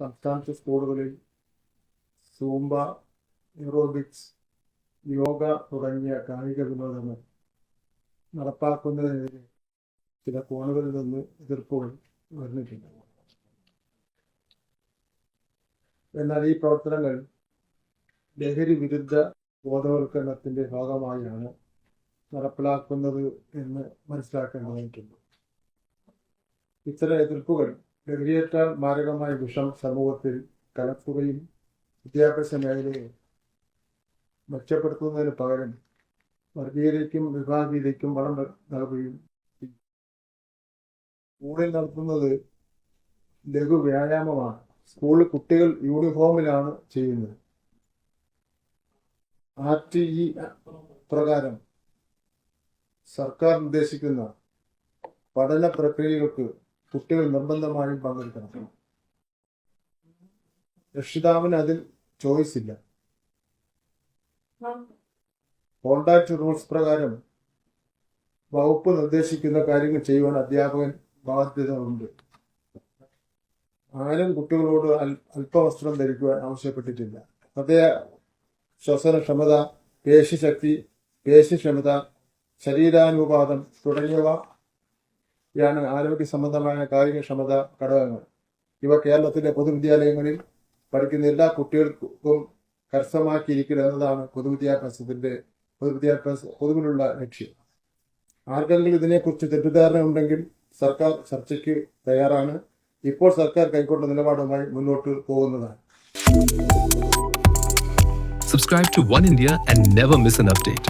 സംസ്ഥാനത്തെ സ്കൂളുകളിൽ Zumba aerobics yoga തുടങ്ങിയ കായിക വിനോദങ്ങൾ നടപ്പാക്കുന്നതിനെതിരെ ചില കോണുകളിൽ നിന്ന് എതിർപ്പുകൾ വന്നിട്ടുണ്ട്. എന്നാൽ ഈ പ്രവർത്തനങ്ങൾ ലഹരി വിരുദ്ധ ബോധവൽക്കരണത്തിന്റെ ഭാഗമായാണ് നടപ്പിലാക്കുന്നത് എന്ന് മനസ്സിലാക്കേണ്ടതായിട്ടുണ്ട്. ഇത്തരം എതിർപ്പുകൾ ലഹരിയേറ്റാൽ മാരകമായ വിഷം സമൂഹത്തിൽ കലർത്തുകയും വിദ്യാഭ്യാസ മേഖലയെ മെച്ചപ്പെടുത്തുന്നതിന് പകരം വർഗീയതയ്ക്കും വിഭാഗീയതയ്ക്കും വളം നൽകുകയും സ്കൂളിൽ നടത്തുന്നത് ലഘു വ്യായാമമാണ്. സ്കൂളിൽ കുട്ടികൾ യൂണിഫോമിലാണ് ചെയ്യുന്നത്. ആർ ടി ഇ പ്രകാരം സർക്കാർ നിർദ്ദേശിക്കുന്ന പഠന പ്രക്രിയകൾക്ക് കുട്ടികൾ നിർബന്ധമായും പങ്കെടുക്കണം. രക്ഷിതാവിന് അതിൽ ചോയ്സ് ഇല്ല. കോണ്ടാക്ട് റൂൾസ് പ്രകാരം വകുപ്പ് നിർദ്ദേശിക്കുന്ന കാര്യങ്ങൾ ചെയ്യുവാൻ അധ്യാപകൻ ബാധ്യത ഉണ്ട്. ആരും കുട്ടികളോട് അല്പവസ്ത്രം ധരിക്കുവാൻ ആവശ്യപ്പെട്ടിട്ടില്ല. ഹൃദയ ശ്വസനക്ഷമത പേശിശക്തി പേശിക്ഷമത ശരീരാനുപാതം തുടങ്ങിയവയാണ് ആരോഗ്യ സംബന്ധമായ കായികക്ഷമത ഘടകങ്ങൾ. ഇവ കേരളത്തിലെ പൊതുവിദ്യാലയങ്ങളിൽ പഠിക്കുന്ന എല്ലാ കുട്ടികൾക്കും കരസ്ഥമാക്കിയിരിക്കുക എന്നതാണ് പൊതുവിദ്യാഭ്യാസത്തിന്റെ പൊതുവിദ്യാഭ്യാസ പൊതുവിലുള്ള ലക്ഷ്യം. ആർക്കെങ്കിലും ഇതിനെക്കുറിച്ച് തെറ്റിദ്ധാരണ ഉണ്ടെങ്കിൽ സർക്കാർ ചർച്ചയ്ക്ക് തയ്യാറാണ്. ഇപ്പോൾ സർക്കാർ കൈക്കൊണ്ട നിലപാടുമായി മുന്നോട്ട് പോകുന്നതാണ്. Subscribe to One India and never miss an update.